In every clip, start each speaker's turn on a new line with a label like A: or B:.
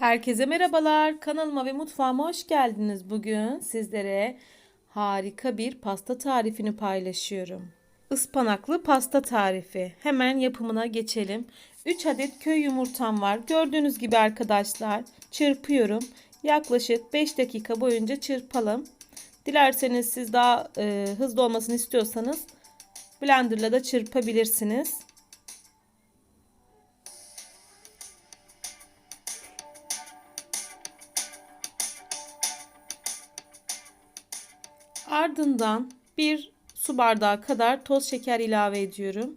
A: Herkese merhabalar. Kanalıma ve mutfağıma hoş geldiniz. Bugün sizlere harika bir pasta tarifini paylaşıyorum. Ispanaklı pasta tarifi. Hemen yapımına geçelim. 3 adet köy yumurtam var. Gördüğünüz gibi arkadaşlar çırpıyorum. Yaklaşık 5 dakika boyunca çırpalım. Dilerseniz siz daha e, hızlı olmasını istiyorsanız blenderla da çırpabilirsiniz. Ardından bir su bardağı kadar toz şeker ilave ediyorum.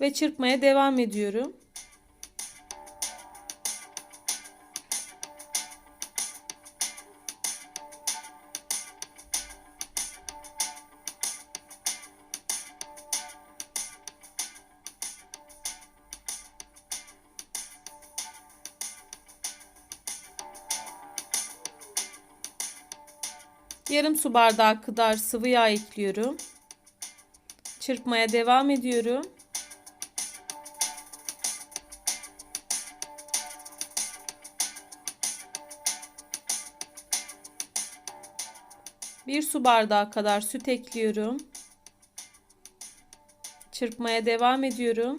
A: Ve çırpmaya devam ediyorum. Yarım su bardağı kadar sıvı yağ ekliyorum. Çırpmaya devam ediyorum. Bir su bardağı kadar süt ekliyorum. Çırpmaya devam ediyorum.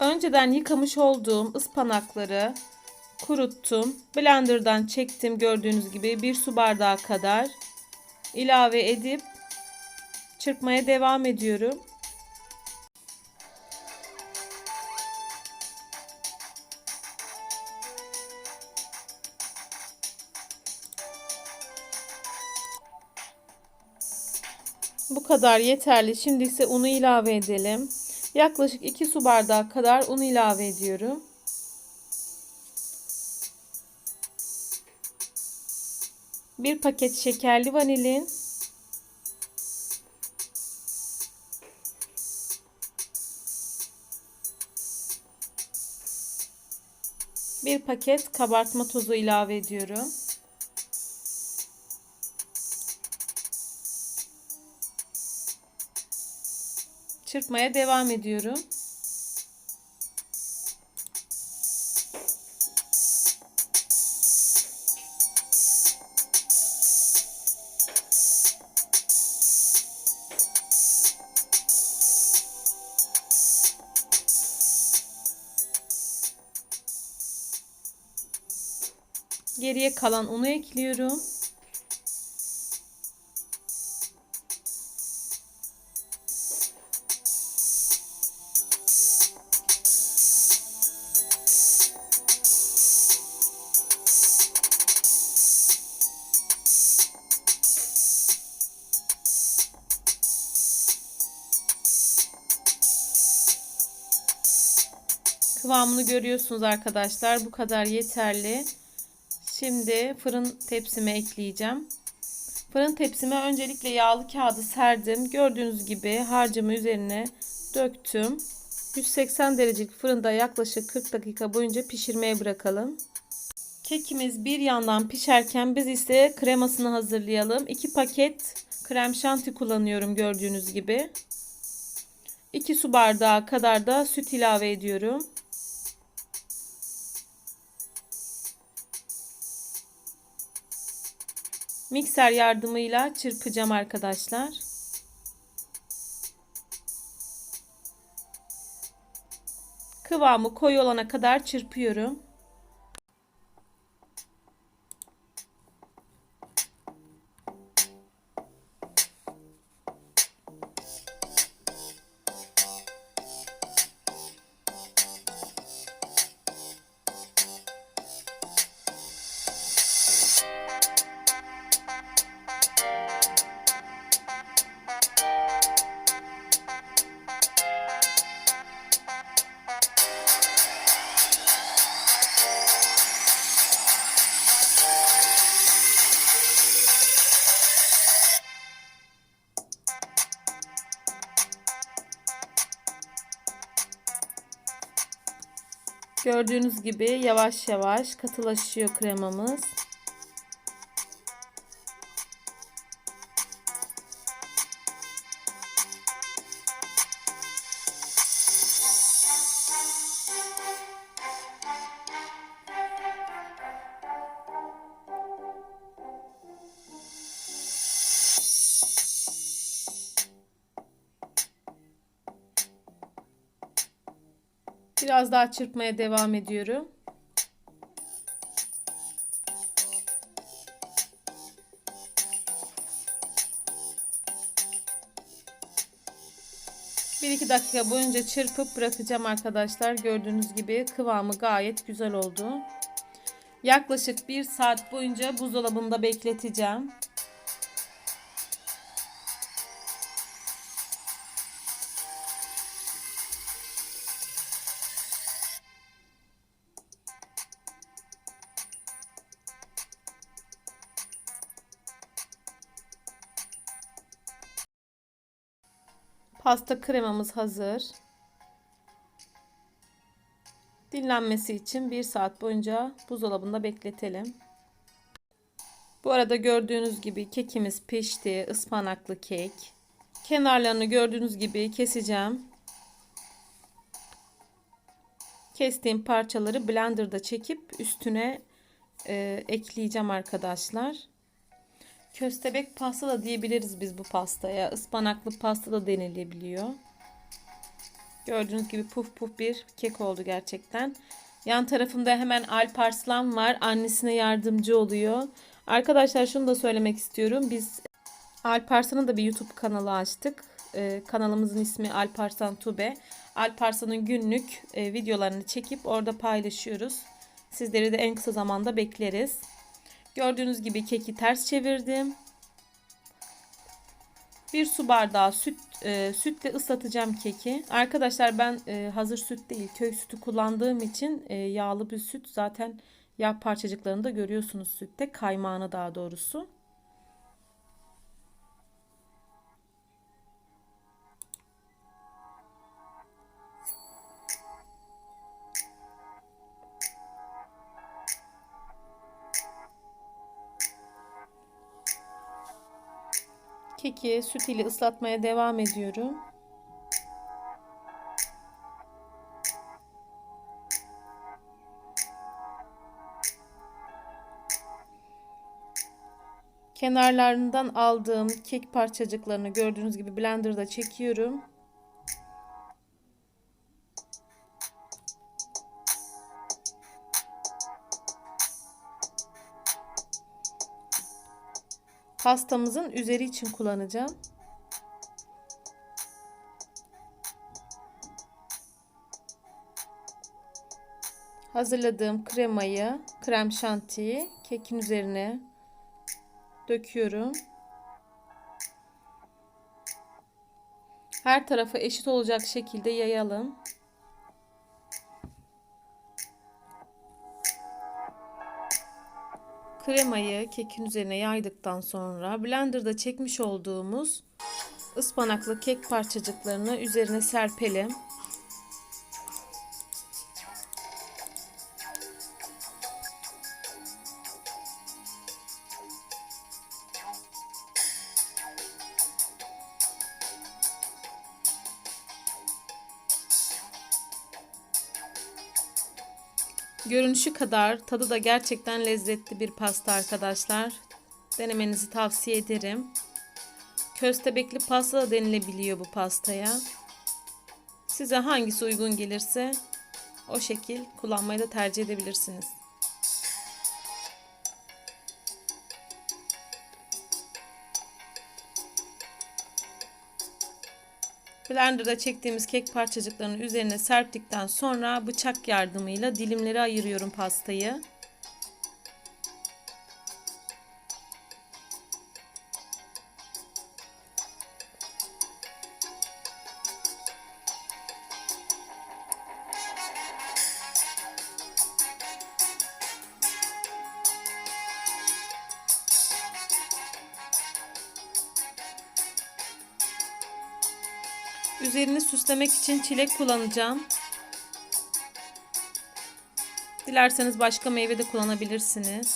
A: Önceden yıkamış olduğum ıspanakları kuruttum. Blender'dan çektim gördüğünüz gibi bir su bardağı kadar ilave edip çırpmaya devam ediyorum. Bu kadar yeterli. Şimdi ise unu ilave edelim. Yaklaşık 2 su bardağı kadar un ilave ediyorum. Bir paket şekerli vanilin. Bir paket kabartma tozu ilave ediyorum. Çırpmaya devam ediyorum. Geriye kalan unu ekliyorum. Kıvamını görüyorsunuz arkadaşlar. Bu kadar yeterli. Şimdi fırın tepsime ekleyeceğim. Fırın tepsime öncelikle yağlı kağıdı serdim. Gördüğünüz gibi harcımı üzerine döktüm. 180 derecelik fırında yaklaşık 40 dakika boyunca pişirmeye bırakalım. Kekimiz bir yandan pişerken biz ise kremasını hazırlayalım. 2 paket krem şanti kullanıyorum gördüğünüz gibi. 2 su bardağı kadar da süt ilave ediyorum. Mikser yardımıyla çırpacağım arkadaşlar. Kıvamı koyu olana kadar çırpıyorum. Gördüğünüz gibi yavaş yavaş katılaşıyor kremamız. Biraz daha çırpmaya devam ediyorum. Bir iki dakika boyunca çırpıp bırakacağım arkadaşlar. Gördüğünüz gibi kıvamı gayet güzel oldu. Yaklaşık bir saat boyunca buzdolabında bekleteceğim. Pasta kremamız hazır. Dinlenmesi için 1 saat boyunca buzdolabında bekletelim. Bu arada gördüğünüz gibi kekimiz pişti. Ispanaklı kek. Kenarlarını gördüğünüz gibi keseceğim. Kestiğim parçaları blenderda çekip üstüne e, ekleyeceğim arkadaşlar. Köstebek pasta da diyebiliriz biz bu pastaya. Ispanaklı pasta da denilebiliyor. Gördüğünüz gibi puf puf bir kek oldu gerçekten. Yan tarafımda hemen Alparslan var. Annesine yardımcı oluyor. Arkadaşlar şunu da söylemek istiyorum. Biz Alparslan'ın da bir YouTube kanalı açtık. Ee, kanalımızın ismi Alparslan Tube. Alparslan'ın günlük e, videolarını çekip orada paylaşıyoruz. Sizleri de en kısa zamanda bekleriz. Gördüğünüz gibi keki ters çevirdim. Bir su bardağı süt e, sütle ıslatacağım keki. Arkadaşlar ben e, hazır süt değil köy sütü kullandığım için e, yağlı bir süt. Zaten yağ parçacıklarını da görüyorsunuz sütte. Kaymağını daha doğrusu. Keki süt ile ıslatmaya devam ediyorum. Kenarlarından aldığım kek parçacıklarını gördüğünüz gibi blenderda çekiyorum. Pastamızın üzeri için kullanacağım. Hazırladığım kremayı, krem şantiyi kekin üzerine döküyorum. Her tarafı eşit olacak şekilde yayalım. Kremayı kekin üzerine yaydıktan sonra blenderda çekmiş olduğumuz ıspanaklı kek parçacıklarını üzerine serpelim. Görünüşü kadar tadı da gerçekten lezzetli bir pasta arkadaşlar. Denemenizi tavsiye ederim. Köstebekli pasta da denilebiliyor bu pastaya. Size hangisi uygun gelirse o şekil kullanmayı da tercih edebilirsiniz. Blender'da çektiğimiz kek parçacıklarını üzerine serptikten sonra bıçak yardımıyla dilimleri ayırıyorum pastayı. Üzerini süslemek için çilek kullanacağım. Dilerseniz başka meyve de kullanabilirsiniz.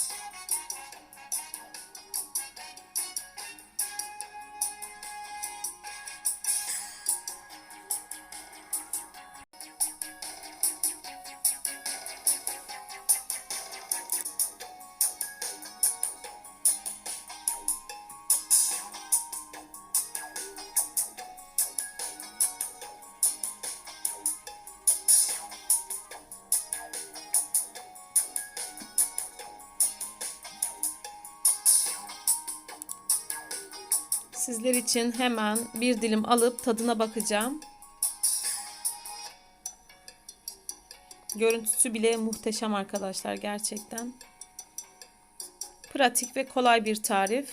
A: Sizler için hemen bir dilim alıp tadına bakacağım. Görüntüsü bile muhteşem arkadaşlar gerçekten. Pratik ve kolay bir tarif.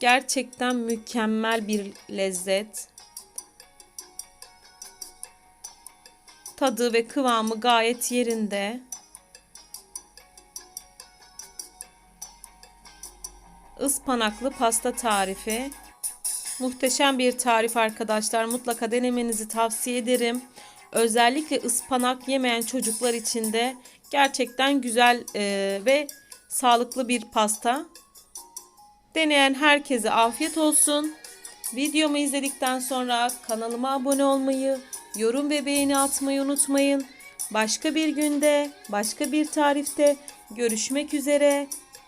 A: Gerçekten mükemmel bir lezzet. Tadı ve kıvamı gayet yerinde. Ispanaklı pasta tarifi. Muhteşem bir tarif arkadaşlar. Mutlaka denemenizi tavsiye ederim. Özellikle ıspanak yemeyen çocuklar için de gerçekten güzel e, ve sağlıklı bir pasta. Deneyen herkese afiyet olsun. Videomu izledikten sonra kanalıma abone olmayı, yorum ve beğeni atmayı unutmayın. Başka bir günde, başka bir tarifte görüşmek üzere.